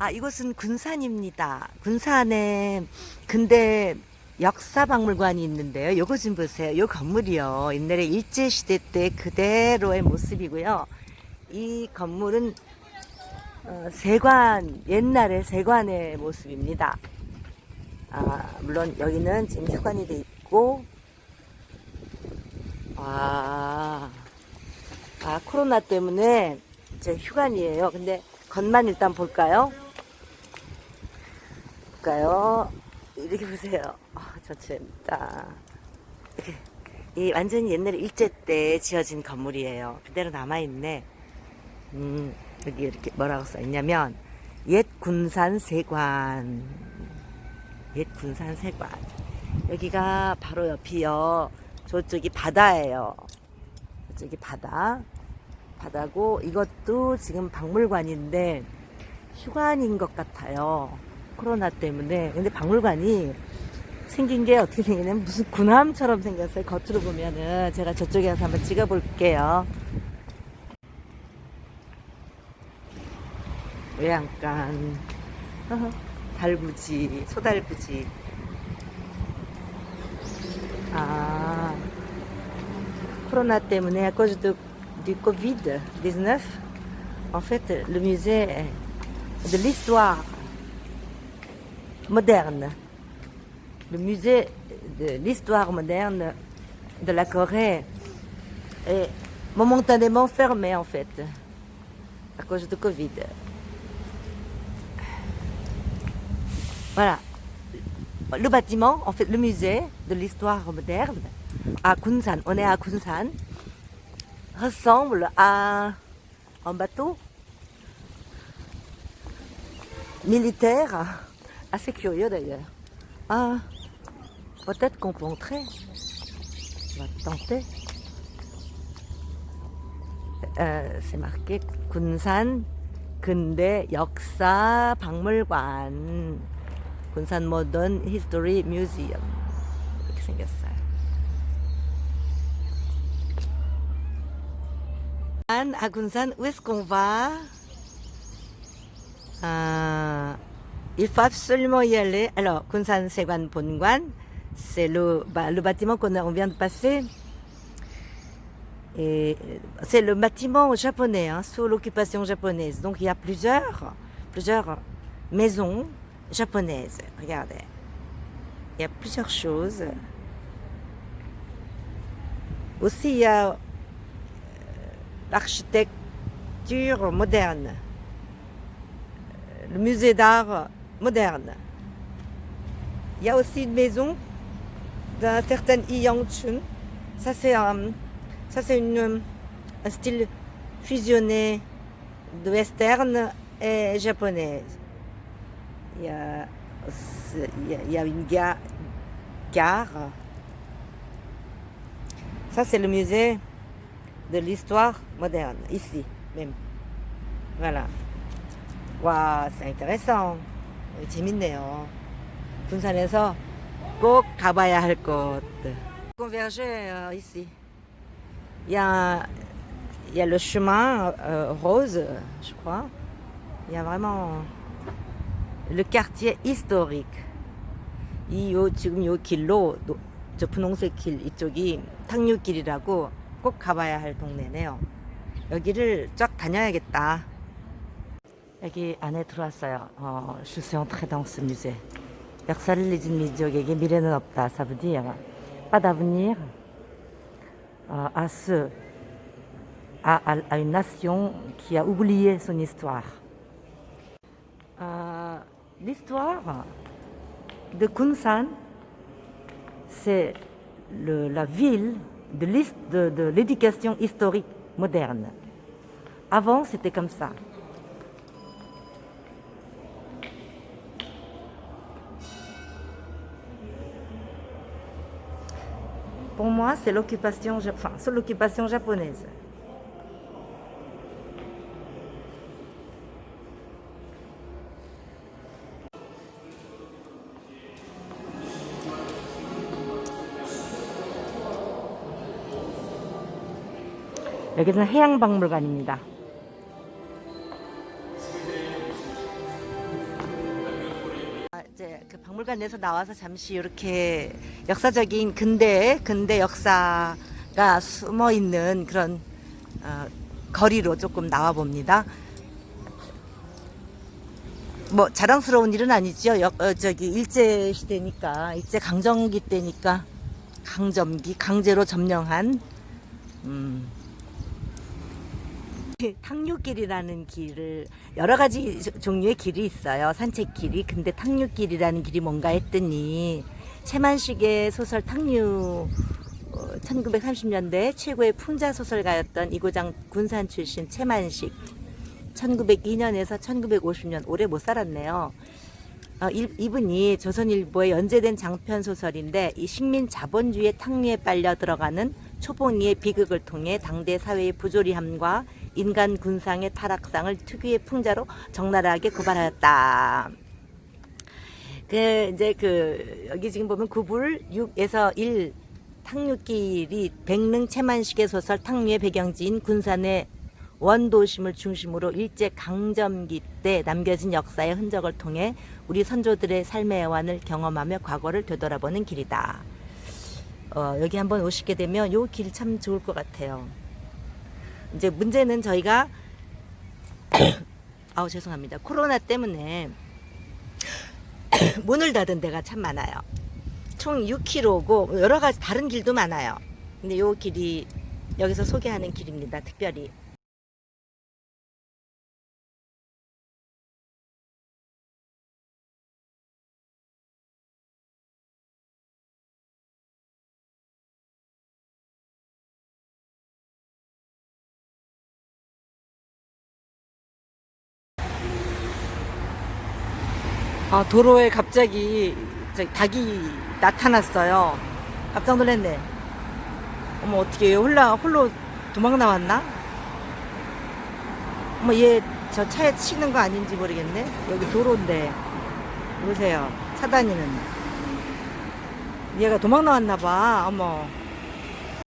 아, 이곳은 군산입니다. 군산에 근대 역사박물관이 있는데요. 요거 좀 보세요. 요 건물이요. 옛날에 일제시대 때 그대로의 모습이고요. 이 건물은 어, 세관, 옛날의 세관의 모습입니다. 아, 물론 여기는 지금 휴관이 돼 있고, 아, 아, 코로나 때문에 이제 휴관이에요. 근데 겉만 일단 볼까요? 볼까요? 이렇게 보세요. 아, 전체입니다. 이렇게. 이 완전히 옛날에 일제 때 지어진 건물이에요. 그대로 남아있네. 음, 여기 이렇게 뭐라고 써있냐면, 옛 군산 세관. 옛 군산 세관. 여기가 바로 옆이요. 저쪽이 바다예요. 저쪽이 바다. 바다고 이것도 지금 박물관인데 휴관인 것 같아요. 코로나 때문에. 근데 박물관이 생긴 게 어떻게 생기냐면 무슨 군함처럼 생겼어요. 겉으로 보면은 제가 저쪽에 가서 한번 찍어 볼게요. 외양간, 어허, 달구지, 소달구지. 아, 코로나 때문에 à cause de, du Covid-19, en fait, le musée de l'histoire moderne. Le musée de l'histoire moderne de la Corée est momentanément fermé, en fait, à cause de Covid. Voilà. Le bâtiment, en fait, le musée de l'histoire moderne à Kunsan, on est à Kunsan, ressemble à un bateau militaire, assez curieux d'ailleurs. Ah, peut-être qu'on peut entrer. On va tenter. Euh, c'est marqué 군산 근대 역사 박물관 군산 모던 히스토리 뮤지엄 이렇게 생겼어요. À Kunsan, où est-ce qu'on va Ah, il faut absolument y aller. Alors, Kunsan Segwan Ponguan, c'est le, bah, bâtiment qu'on vient de passer. Euh, c'est le bâtiment japonais, hein, sous l'occupation japonaise. Donc il y a plusieurs, plusieurs maisons japonaises. Regardez. Il y a plusieurs choses. Aussi, il y a euh, l'architecture moderne, Euh, le musée d'art moderne. Il y a aussi une maison d'un certain Yi Yang-chun. Ça, c'est un, ça, c'est un style fusionné de western et japonaise. Il y a, il y a, une ga- gare. Ça, c'est le musée de l'histoire moderne, ici même. Voilà. 와, c'est intéressant. 재밌네요. 군산에서 꼭 가봐야 할 곳. Converger euh, ici. Il y a, il y a le chemin euh, rose, je crois. Il y a vraiment le quartier historique. 이 요 지금 요 길로 노- 저 분홍색 길 이쪽이 탕류길이라고 꼭 가봐야 할 동네네요. 여기를 쫙 다녀야겠다. 여기 안에 들어왔어요. 어, je suis entrée dans ce musée. 역사를 잊은 민족에게 미래는 없다. Ça veut dire pas d'avenir euh, à ceux, à, à- à une nation qui a oublié son histoire. Euh, L'histoire de Kunsan, c'est le- la ville de l'his- de- de l'éducation historique moderne. Avant, c'était comme ça. Pour moi, c'est l'occupation, ja- enfin, c'est l'occupation japonaise. 여기는 해양박물관입니다. 박물관에서 나와서 잠시 이렇게 역사적인 근대 근대 역사가 숨어 있는 그런 어, 거리로 조금 나와 봅니다. 뭐 자랑스러운 일은 아니죠. 역- 어, 저기 일제 시대니까 일제 강점기 때니까 강점기 강제로 점령한 음, 탕류길이라는 길을 여러 가지 조- 종류의 길이 있어요. 산책길이. 근데 탕류길이라는 길이 뭔가 했더니 채만식의 소설 탕류 어, 1930년대 최고의 풍자 소설가였던 이고장 군산 출신 채만식 1902년에서 1950년 오래 못 살았네요. 어, 이, 이분이 조선일보에 연재된 장편 소설인데 이 식민 자본주의 탕류에 빨려 들어가는 초봉이의 비극을 통해 당대 사회의 부조리함과 인간 군상의 타락상을 특유의 풍자로 적나라하게 고발하였다. 그 이제 그 여기 지금 보면 9불 6에서 1 탕류길이 백릉 채만식의 소설 탕류의 배경지인 군산의 원도심을 중심으로 일제 강점기 때 남겨진 역사의 흔적을 통해 우리 선조들의 삶의 애환을 경험하며 과거를 되돌아보는 길이다. 어, 여기 한번 오시게 되면 요길참 좋을 것 같아요. 이제 문제는 저희가 아우 죄송합니다. 코로나 때문에 문을 닫은 데가 참 많아요. 총 6km고 여러 가지 다른 길도 많아요. 근데 요 길이 여기서 소개하는 길입니다. 특별히. 아, 도로에 갑자기 닭이 나타났어요. 깜짝 놀랐네. 어머, 어떻게 홀라, 홀로 도망 나왔나? 어머, 얘 저 차에 치는 거 아닌지 모르겠네. 여기 도로인데. 보세요. 차 다니는. 얘가 도망 나왔나 봐. 어머.